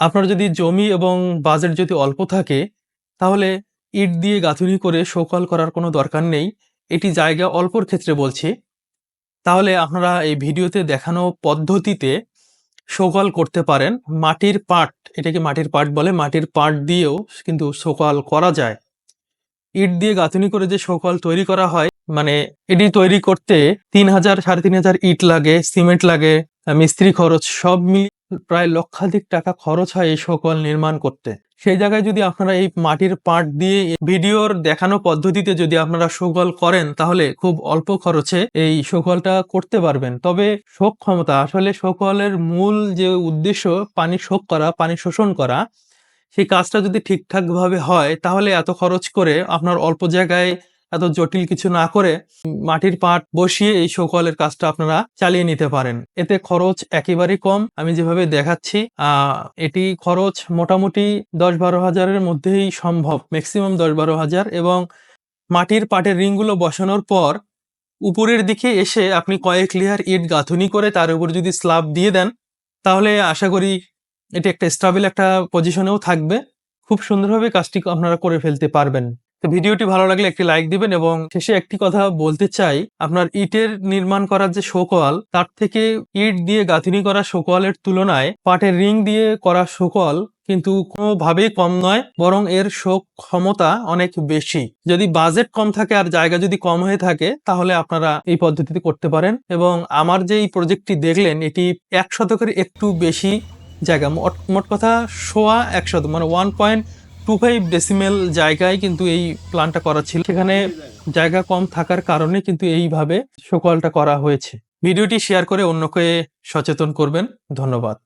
আপনার যদি জমি এবং বাজেট যদি অল্প থাকে, তাহলে ইট দিয়ে গাঁথুনি করে শোকল করার কোনো দরকার নেই। এটি জায়গা অল্পর ক্ষেত্রে বলছি। তাহলে আপনারা এই ভিডিওতে দেখানো পদ্ধতিতে শোকল করতে পারেন। মাটির পাট, এটাকে মাটির পাট বলে, মাটির পাট দিয়েও কিন্তু শোকল করা যায়। ইট দিয়ে গাঁথুনি করে যে শোকল তৈরি করা হয় মানে এটি তৈরি করতে তিন হাজার সাড়ে তিন হাজার ইট লাগে, সিমেন্ট লাগে, মিস্ত্রি খরচ সব মিলিয়ে প্রায় লক্ষাধিক টাকা খরচ হয় এই সকল নির্মাণ করতে। সেই জায়গায় যদি আপনারা এই মাটির পাট দিয়ে ভিডিওর দেখানো পদ্ধতিতে যদি আপনারা শোকল করেন, তাহলে খুব অল্প খরচে এই শোকলটা করতে পারবেন। তবে শোক ক্ষমতা, আসলে সকলের মূল যে উদ্দেশ্য পানি শোক করা, পানি শোষণ করা, সেই কাজটা যদি ঠিকঠাকভাবে হয়, তাহলে এত খরচ করে আপনার অল্প জায়গায় এত জটিল কিছু না করে মাটির পাট বসিয়ে এই শোকলের কাজটা আপনারা চালিয়ে নিতে পারেন। এতে খরচ একেবারে কম। আমি যেভাবে দেখাচ্ছি এটি খরচ মোটামুটি দশ বারো হাজারের মধ্যেই সম্ভব ম্যাক্সিমাম দশ বারো হাজার এবং মাটির পাটের রিংগুলো বসানোর পর উপরের দিকে এসে আপনি কয়েক লেয়ার ইট গাঁথুনি করে তার উপর যদি স্ল্যাব দিয়ে দেন, তাহলে আশা করি এটি একটা স্টেবল একটা পজিশনেও থাকবে। খুব সুন্দরভাবে কাজটি আপনারা করে ফেলতে পারবেন। তো ভিডিওটি ভালো লাগলে একটি লাইক দিবেন এবং শেষে একটি কথা বলতে চাই। আপনার ইটের নির্মাণ করার যে শোকল, তার থেকে ইট দিয়ে গাঁথুনি করা শোকলের তুলনায় পাটের রিং দিয়ে করা শোকল কিন্তু কোনোভাবেই কম নয়, বরং এর শোক ক্ষমতা অনেক বেশি। যদি বাজেট কম থাকে আর জায়গা যদি কম হয়ে থাকে, তাহলে আপনারা এই পদ্ধতিতে করতে পারেন এবং আমার যে এই প্রজেক্টটি দেখলেন, এটি এক শতকের একটু বেশি জায়গা। মোট মোট কথা সোয়া এক শতক মানে one point two five decimal জায়গায় কিন্তু এই প্ল্যানটা করা ছিল। সেখানে জায়গা কম থাকার কারণে কিন্তু এইভাবে সকলটা করা হয়েছে। ভিডিওটি শেয়ার করে অন্যকে সচেতন করবেন। ধন্যবাদ।